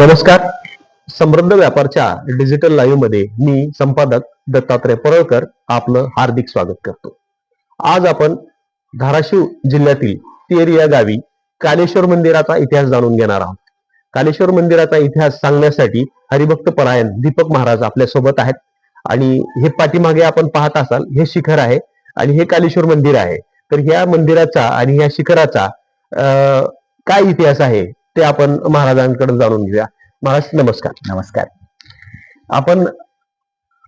नमस्कार. समृद्ध व्यापारच्या डिजिटल लाईव्हमध्ये मी संपादक दत्तात्रय परळकर आपलं हार्दिक स्वागत करतो. आज आपण धाराशिव जिल्ह्यातील तेर या गावी कालेश्वर मंदिराचा इतिहास जाणून घेणार आहोत. कालेश्वर मंदिराचा इतिहास सांगण्यासाठी हरिभक्त परायण दीपक महाराज आपल्यासोबत आहेत. आणि हे पाठीमागे आपण पाहत असाल हे शिखर आहे आणि हे कालेश्वर मंदिर आहे. तर ह्या मंदिराचा आणि ह्या शिखराचा अं, काय इतिहास आहे ते आपण महाराजांकडे जाणून घेऊया. महाराज नमस्कार. नमस्कार. आपण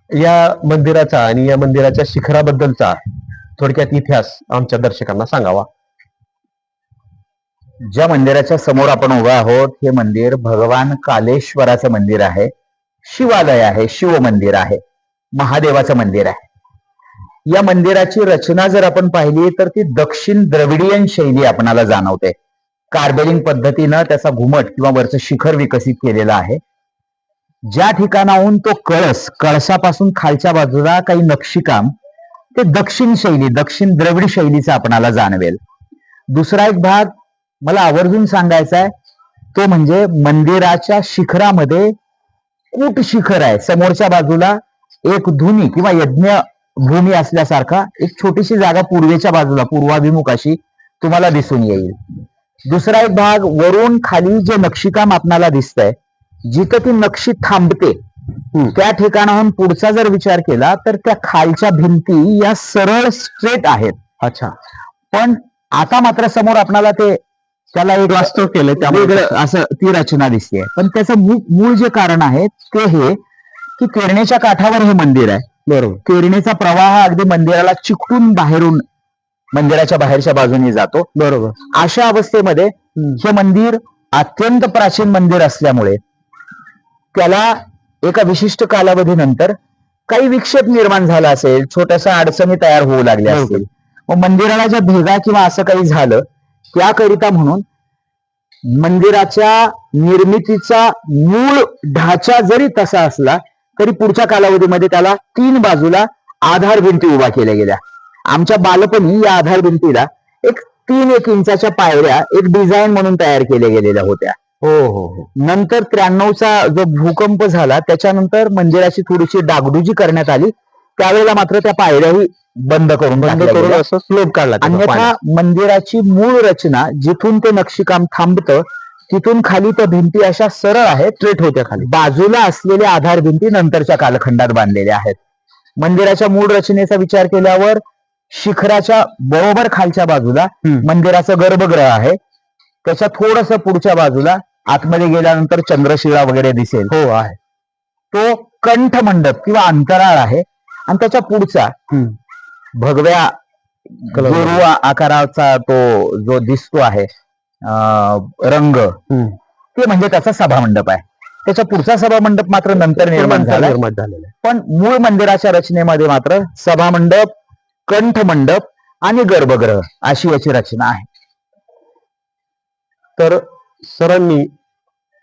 या मंदिराचा आणि या मंदिराच्या शिखराबद्दलचा थोडक्यात इतिहास आमच्या दर्शकांना सांगावा. ज्या मंदिराच्या समोर आपण उभा आहोत हे मंदिर भगवान कालेश्वराचं मंदिर आहे शिवालय आहे शिव मंदिर आहे महादेवाचं मंदिर आहे. या मंदिराची रचना जर आपण पाहिली तर ती दक्षिण द्रविडियन शैली आपणाला जाणवते. कार्बेलिंग पद्धतीनं त्याचा घुमट किंवा वरचं शिखर विकसित केलेलं आहे. ज्या ठिकाणाहून तो कळस कळसापासून खालच्या बाजूला काही नक्षीकाम ते दक्षिण शैली दक्षिण द्रविड शैलीचं आपणाला जाणवेल. दुसरा एक भाग मला आवर्जून सांगायचा आहे तो म्हणजे मंदिराच्या शिखरामध्ये कूट शिखर आहे. समोरच्या बाजूला एक धुनी किंवा यज्ञ भूमी असल्यासारखा एक छोटीशी जागा पूर्वेच्या बाजूला पूर्वाभिमुख अशी तुम्हाला दिसून येईल. दुसरा एक भाग वरून खाली जे नक्षीकाम आपणाला दिसतंय जिथं ती नक्षी थांबते त्या ठिकाणाहून पुढचा जर विचार केला तर त्या खालच्या भिंती या सरळ स्ट्रेट आहेत. अच्छा. पण आता मात्र समोर आपणाला ते त्याला एक वास्तव केलंय त्यामुळे. असं ती रचना दिसते पण त्याचं मूळ जे कारण आहे ते हे की केरणेच्या काठावर हे मंदिर आहे. बरोबर. केरणेचा प्रवाह अगदी मंदिराला चिकटून बाहेरून मंदिराच्या बाहेरच्या बाजूने जातो. बरोबर. अशा अवस्थेमध्ये हे मंदिर अत्यंत प्राचीन मंदिर असल्यामुळे त्याला एका विशिष्ट कालावधीनंतर काही विक्षेप निर्माण झाला असेल छोट्याशा अडचणी तयार होऊ लागल्या. असतील. मग मंदिराला ज्या भेगा किंवा असं काही झालं त्याकरिता म्हणून मंदिराच्या निर्मितीचा मूळ ढाचा जरी तसा असला तरी पुढच्या कालावधीमध्ये त्याला तीन बाजूला आधार भिंती उभा केल्या गेल्या. आमच्या बालपणी या आधार भिंतीला एक तीन एक इंचाच्या पायऱ्या एक डिझाईन म्हणून तयार केल्या गेलेल्या होत्या. हो हो हो. नंतर त्र्याण्णवचा जो भूकंप झाला त्याच्यानंतर मंदिराची थोडीशी डागडुजी करण्यात आली. त्यावेळेला मात्र त्या पायऱ्याही बंद करून बंद करून. असं स्लोप काढला अन्यथा. मंदिराची मूळ रचना जिथून ते नक्षीकाम थांबतं तिथून खाली त्या भिंती अशा सरळ आहेत स्ट्रेट होत्या खाली. बाजूला असलेल्या आधार भिंती नंतरच्या कालखंडात बांधलेल्या आहेत. मंदिराच्या मूळ रचनेचा विचार केल्यावर शिखराच्या बरोबर खालच्या बाजूला. मंदिराचं गर्भगृह आहे. त्याच्या थोडस पुढच्या बाजूला आतमध्ये गेल्यानंतर चंद्रशिळा वगैरे दिसेल. हो आहे. तो कंठ मंडप किंवा अंतराळ आहे. आणि त्याच्या पुढचा. भगव्या आकाराचा तो जो दिसतो आहे रंग. ते म्हणजे त्याचा सभामंडप आहे. त्याच्या पुढचा सभामंडप मात्र नंतर निर्माण झाला. पण मूळ मंदिराच्या रचनेमध्ये मात्र सभामंडप कंठ मंडप आणि गर्भगृह अशी याची रचना आहे. तर सरांनी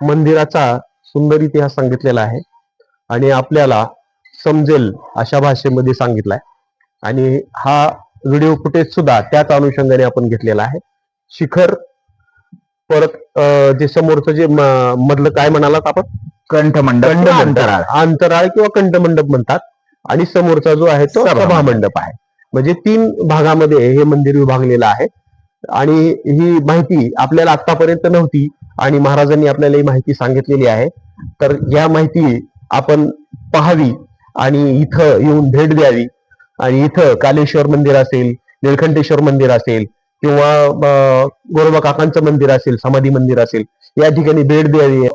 मंदिराचा सुंदर इतिहास सांगितलेला आहे आणि आपल्याला समजेल अशा भाषेमध्ये सांगितलाय. आणि हा व्हिडिओ फुटेज सुद्धा त्याच अनुषंगाने आपण घेतलेला आहे. शिखर परत जे समोरचं जे मधलं काय म्हणालात आपण? मंडप कंठमंडप. अंतराळ. अंतराळ किंवा कंठमंडप म्हणतात. आणि समोरचा जो आहे तो सभामंडप. सभामंडप आहे. म्हणजे तीन भागामध्ये हे मंदिर विभागलेलं आहे. आणि ही माहिती आपल्याला आतापर्यंत नव्हती आणि महाराजांनी आपल्याला ही माहिती सांगितलेली आहे. तर या माहिती आपण पाहावी आणि इथं येऊन भेट द्यावी. आणि इथं कालेश्वर मंदिर असेल निळकंठेश्वर मंदिर असेल किंवा गोरोबा काकांचं मंदिर असेल समाधी मंदिर असेल या ठिकाणी भेट द्यावी.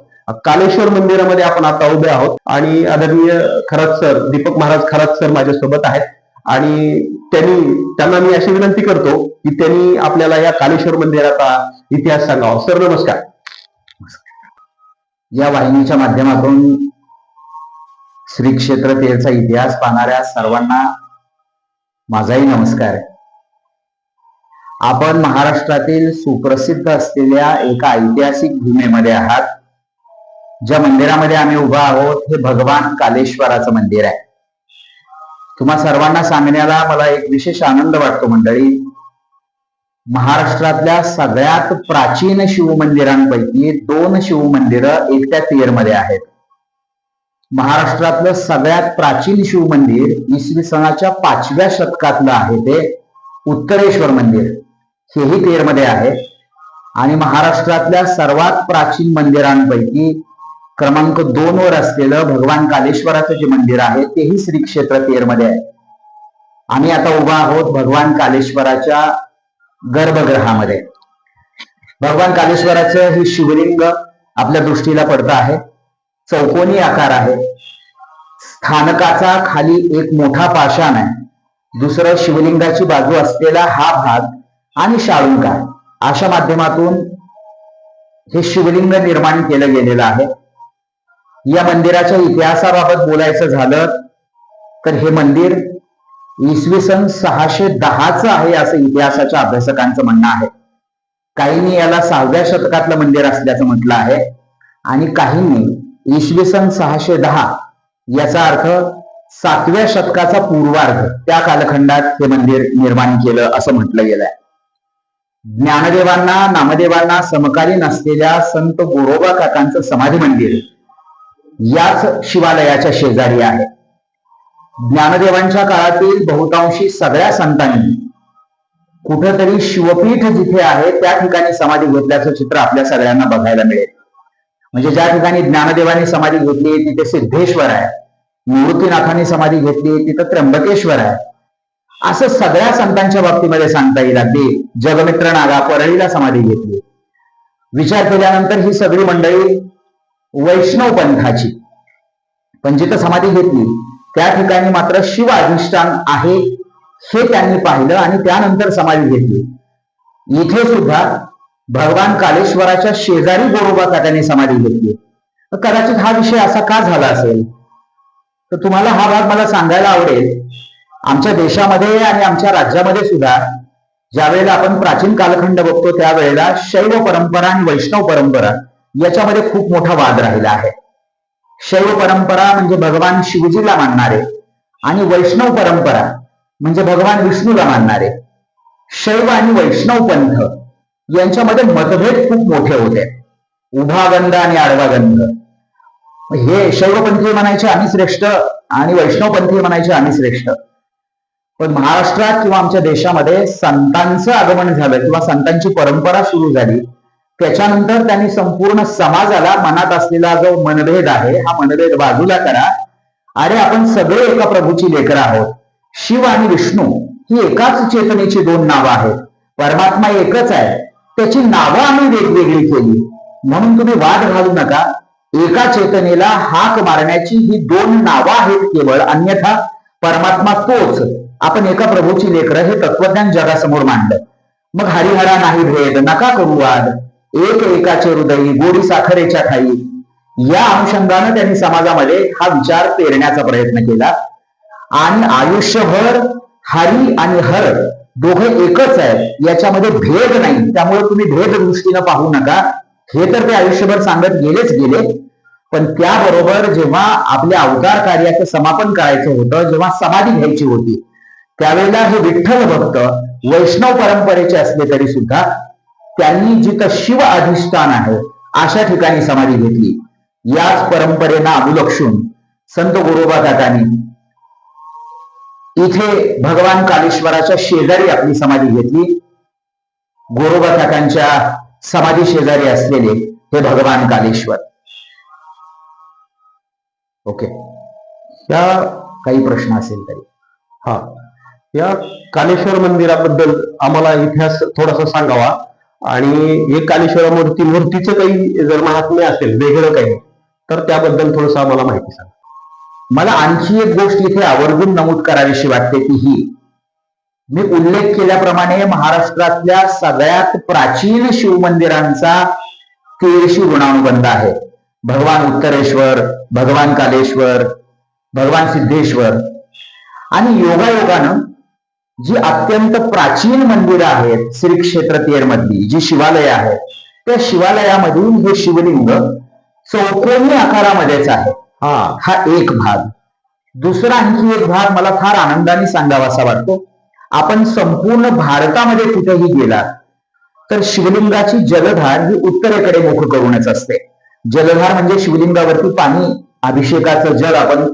कालेश्वर मंदिरामध्ये आपण आता उभे आहोत. आणि आदरणीय खरात सर दीपक महाराज खरात सर माझ्यासोबत आहेत. आणि त्यांनी त्यांना मी अशी विनंती करतो की त्यांनी आपल्याला या कालेश्वर मंदिराचा इतिहास सांगावा. सर नमस्कार. या वाहिनीच्या माध्यमातून श्री क्षेत्र तेरचा इतिहास पाहणाऱ्या सर्वांना माझाही नमस्कार. आहे आपण महाराष्ट्रातील सुप्रसिद्ध असलेल्या एका ऐतिहासिक भूमीमध्ये आहात. ज्या मंदिरामध्ये आम्ही उभा आहोत हे भगवान कालेश्वराचं मंदिर आहे. तुम्हा सर्वांना सांगण्याला मला एक विशेष आनंद वाटतो मंडळी. महाराष्ट्रातल्या सगळ्यात प्राचीन शिवमंदिरांपैकी दोन शिवमंदिरं एकट्या तेरमध्ये आहेत. महाराष्ट्रातलं सगळ्यात प्राचीन शिवमंदिर इसवी सणाच्या पाचव्या शतकातलं आहे ते उत्तरेश्वर मंदिर. हेही तेरमध्ये आहे. आणि महाराष्ट्रातल्या सर्वात प्राचीन मंदिरांपैकी क्रमांक दोन वर असलेलं भगवान कालेश्वराचं जे मंदिर आहे तेही श्री क्षेत्र तेरमध्ये आहे. आम्ही आता उभा आहोत भगवान कालेश्वराच्या गर्भगृहामध्ये. भगवान कालेश्वराचं हे शिवलिंग आपल्या दृष्टीला पडतं आहे. चौकोनी आकार आहे. स्थानकाचा खाली एक मोठा पाषाण आहे. दुसरं शिवलिंगाची बाजू असलेला हा भाग आणि शाळुंका अशा माध्यमातून हे शिवलिंग निर्माण केलं गेलेलं आहे. या मंदिराच्या इतिहासाबाबत बोलायचं झालं तर हे मंदिर इसवी सन सहाशे दहाच आहे असं इतिहासाच्या अभ्यासकांचं म्हणणं आहे. काहींनी याला सहाव्या शतकातलं मंदिर असल्याचं म्हटलं आहे आणि काहींनी इसवी सन सहाशे दहा याचा अर्थ सातव्या शतकाचा पूर्वार्ध त्या कालखंडात हे मंदिर निर्माण केलं असं म्हटलं गेलंय. ज्ञानदेवांना नामदेवांना समकालीन असलेल्या संत गोरोबा काकांचं समाधी मंदिर याच शिवालयाच्या शेजारी आहे. ज्ञानदेवांच्या काळातील बहुतांशी सगळ्या संतांनी कुठंतरी शिवपीठ जिथे आहे त्या ठिकाणी समाधी घेतल्याचं चित्र आपल्या सगळ्यांना बघायला मिळेल. म्हणजे ज्या ठिकाणी ज्ञानदेवांनी समाधी घेतली तिथे सिद्धेश्वर आहे. निवृत्तीनाथांनी समाधी घेतली तिथं त्र्यंबकेश्वर आहे. असं सगळ्या संतांच्या बाबतीमध्ये सांगता येईल अगदी. जगमित्र नागा परळीला समाधी घेतली. विचार केल्यानंतर ही सगळी मंडळी वैष्णव पंथाची पण जिथं समाधी घेतली. त्या ठिकाणी मात्र शिव अधिष्ठान आहे हे त्यांनी पाहिलं आणि त्यानंतर समाधी घेतली. इथे सुद्धा भगवान कालेश्वराच्या शेजारी गोरोबा त्यांनी समाधी घेतली. तर कदाचित हा विषय असा का झाला असेल? तर तुम्हाला हा भाग मला सांगायला आवडेल. आमच्या देशामध्ये आणि आमच्या राज्यामध्ये सुद्धा ज्यावेळेला आपण प्राचीन कालखंड बघतो त्यावेळेला शैव परंपरा आणि वैष्णव परंपरा याच्यामध्ये खूप मोठा वाद राहिला आहे. शैव परंपरा म्हणजे भगवान शिवजीला मानणारे आणि वैष्णव परंपरा म्हणजे भगवान विष्णूला मानणारे. शैव आणि वैष्णव पंथ यांच्यामध्ये मतभेद खूप मोठे होते. उभा गंध आणि आडवा गंध. हे शैवपंथी म्हणायचे आम्ही श्रेष्ठ आणि वैष्णवपंथी म्हणायचे आम्ही श्रेष्ठ. पण महाराष्ट्रात किंवा आमच्या देशामध्ये संतांचं आगमन झालं किंवा संतांची परंपरा सुरू झाली त्याच्यानंतर त्यांनी संपूर्ण समाजाला मनात असलेला जो मनभेद आहे हा मनभेद बाजूला करा. अरे आपण सगळे एका प्रभूची लेकरं आहोत. शिव आणि विष्णू ही एकाच चेतनेची दोन नावं आहेत. परमात्मा एकच आहे. त्याची नावं आम्ही वेगवेगळी केली. म्हणून तुम्ही वाद घालू नका. एका चेतनेला हाक मारण्याची ही दोन नावं आहेत केवळ. अन्यथा परमात्मा तोच. आपण एका प्रभूची लेकरं हे तत्वज्ञान जगासमोर मांडलं. मग हरिहरा नाही भेद नका करू वाद. एक एकाचे हृदयी गोडी साखरेच्या खाई या अनुषंगानं त्यांनी समाजामध्ये हा विचार पेरण्याचा प्रयत्न केला. आणि आयुष्यभर हरी आणि हर दोघे एकच आहे याच्यामध्ये भेद नाही. त्यामुळे तुम्ही भेद दृष्टीनं पाहू नका. हे तर ते आयुष्यभर सांगत गेलेच गेले. पण त्याबरोबर जेव्हा आपल्या अवतार कार्याचं समापन करायचं होतं जेव्हा समाधी घ्यायची होती त्यावेळेला हे विठ्ठल भक्त वैष्णव परंपरेचे असले तरी सुद्धा त्यांनी जिथं शिव अधिष्ठान आहे अशा ठिकाणी समाधी घेतली. याच परंपरेना अनुलक्षून संत गोरोबा काकांनी इथे भगवान कालेश्वराच्या शेजारी आपली समाधी घेतली. गोरोबा काकांच्या समाधी शेजारी असलेले हे भगवान कालेश्वर ओके. या काही प्रश्न असेल तरी. हा. या कालेश्वर मंदिराबद्दल आम्हाला इतिहास थोडासा सांगावा. आणि हे कालेश्वर मूर्ती मूर्तीचं काही जर महात्म्य असेल वेगळं काही तर त्याबद्दल थोडस आम्हाला माहिती सांगा. मला आणखी एक गोष्ट इथे आवर्जून नमूद करावीशी वाटते ती ही. मी उल्लेख केल्याप्रमाणे महाराष्ट्रातल्या सगळ्यात प्राचीन शिवमंदिरांचा केळशी ऋणानुबंध आहे. भगवान उत्तरेश्वर भगवान कालेश्वर भगवान सिद्धेश्वर. आणि योगायोगानं जी अत्यंत प्राचीन मंदिरं आहेत श्री क्षेत्र तेर मधली जी शिवालय आहेत त्या शिवालयामधून हे शिवलिंग चौकोनी आकारामध्येच आहे. हा. हा एक भाग. दुसरा आणखी एक भाग मला फार आनंदाने सांगावासा वाटतो. आपण संपूर्ण भारतामध्ये कुठेही गेलात तर शिवलिंगाची जलधार ही उत्तरेकडे मुख करूनच असते. जलधार म्हणजे शिवलिंगावरती पाणी अभिषेकाचं जल आपण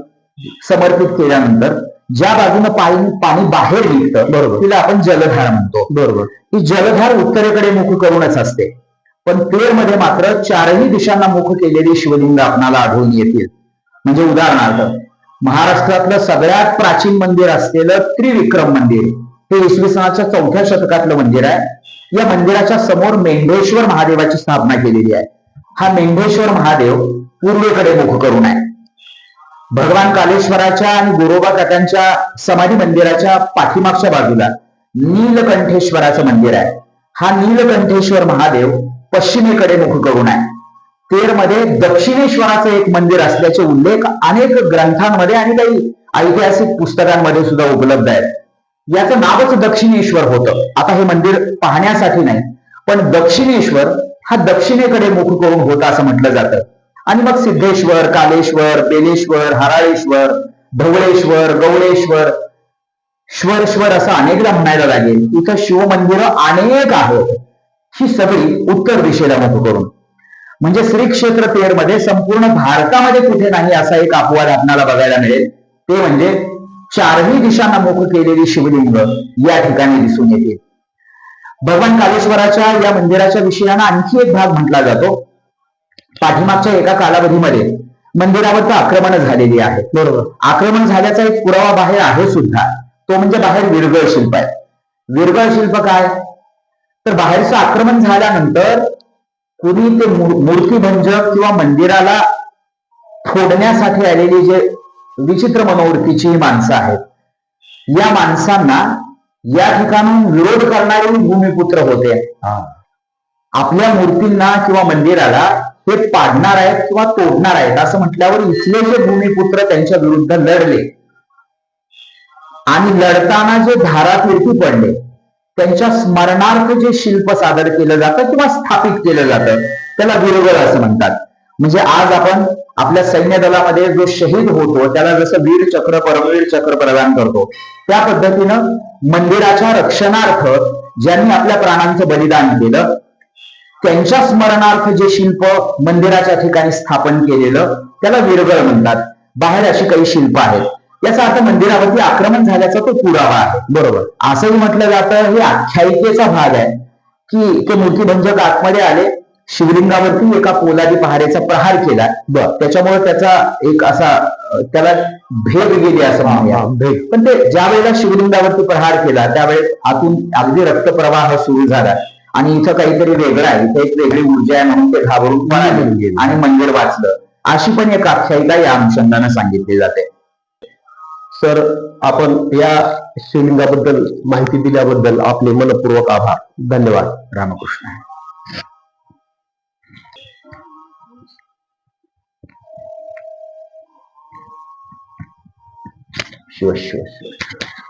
समर्पित केल्यानंतर ज्या बाजूने पाणी पाणी बाहेर निघतं बरोबर. तिला आपण जलधार म्हणतो. बरोबर. ही जलधार उत्तरेकडे मुख करूनच असते. पण तेरमध्ये मात्र चारही दिशांना मुख केलेली शिवलिंग आपणाला आढळून येतील. म्हणजे उदाहरणार्थ महाराष्ट्रातलं सगळ्यात प्राचीन मंदिर असलेलं त्रिविक्रम मंदिर हे इसवी सनाच्या चौथ्या शतकातलं मंदिर आहे. या मंदिराच्या समोर मेंढेश्वर महादेवाची स्थापना केलेली आहे. हा मेंढेश्वर महादेव पूर्वेकडे मुख करून आहे. भगवान कालेश्वराच्या आणि गोरोबा काकांच्या समाधी मंदिराच्या पाठीमागच्या बाजूला नीलकंठेश्वराचं मंदिर आहे. हा नीलकंठेश्वर महादेव पश्चिमेकडे मुख करून आहे. तेरमध्ये दक्षिणेश्वराचं एक मंदिर असल्याचे उल्लेख अनेक ग्रंथांमध्ये आणि काही ऐतिहासिक पुस्तकांमध्ये सुद्धा उपलब्ध आहेत. याचं नावच दक्षिणेश्वर होतं. आता हे मंदिर पाहण्यासाठी नाही पण दक्षिणेश्वर हा दक्षिणेकडे मुख करून होता असं म्हटलं जातं. आणि मग सिद्धेश्वर कालेश्वर बेलेश्वर हराळेश्वर ढवळेश्वर गवळेश्वर श्वर श्वर असं अनेकदा म्हणायला लागेल. इथं शिवमंदिरं अनेक आहेत. ही सगळी उत्तर दिशेला मुख करून. म्हणजे श्री क्षेत्र तेरमध्ये संपूर्ण भारतामध्ये कुठे नाही असा एक अपवाद आपणाला बघायला मिळेल. ते म्हणजे चारही दिशांना मुख केलेली शिवलिंग या ठिकाणी दिसून येते. भगवान कालेश्वराच्या या मंदिराच्या विषयानं आणखी एक भाग म्हटला जातो. पाठीमागच्या एका कालावधीमध्ये मंदिरावर तर आक्रमण झालेली आहे. बरोबर. आक्रमण झाल्याचा एक पुरावा बाहेर आहे सुद्धा. तो म्हणजे बाहेर विरगळ शिल्प आहे. विरगळ शिल्प काय? तर बाहेरचं आक्रमण झाल्यानंतर कुणी ते मूर- मूर्तिभंजक किंवा मंदिराला फोडण्यासाठी आलेली जे विचित्र मनोवृत्तीची ही माणसं आहेत. या माणसांना या ठिकाणून विरोध करणारे भूमिपुत्र होते. आपल्या मूर्तींना किंवा मंदिराला हे पाडणार आहेत किंवा तोडणार आहेत असं म्हटल्यावर इथले जे भूमिपुत्र त्यांच्या विरुद्ध लढले आणि लढताना जे धारातीर्थी पडले त्यांच्या स्मरणार्थ जे शिल्प सादर केलं जातं किंवा स्थापित केलं जातं त्याला वीरगळ असं म्हणतात. म्हणजे आज आपण आपल्या सैन्य दलामध्ये जो शहीद होतो त्याला जसं वीर चक्र परमवीर चक्र प्रदान करतो त्या पद्धतीनं मंदिराच्या रक्षणार्थ ज्यांनी आपल्या प्राणांचं बलिदान केलं त्यांच्या स्मरणार्थ जे शिल्प मंदिराच्या ठिकाणी स्थापन केलेलं त्याला विरगळ म्हणतात. बाहेर अशी काही शिल्प आहेत. याचा अर्थ मंदिरावरती आक्रमण झाल्याचा तो पुरावा आहे. बरोबर. असंही म्हटलं जातं हे आख्यायिकेचा भाग आहे. की ते मूर्तिभंजक आतमध्ये आले शिवलिंगावरती एका पोलादी पहारेचा प्रहार केला. बर त्याच्यामुळे त्याचा एक असा त्याला भेद गेली असं म्हणूया. भेद. पण ते ज्या वेळेला शिवलिंगावरती प्रहार केला त्यावेळेस आतून अगदी रक्तप्रवाह सुरू झाला. आणि इथं काहीतरी वेगळं आहे. इथं एक वेगळी ऊर्जा आहे म्हणून ते घाबरून गेले. आणि मंदिर वाचलं. अशी पण एक आख्यायिका या अनुषंगानं सांगितली जाते. सर आपण या शिवलिंगाबद्दल माहिती दिल्याबद्दल आपले मनपूर्वक आभार. धन्यवाद. रामकृष्ण. शिव शिव शिव.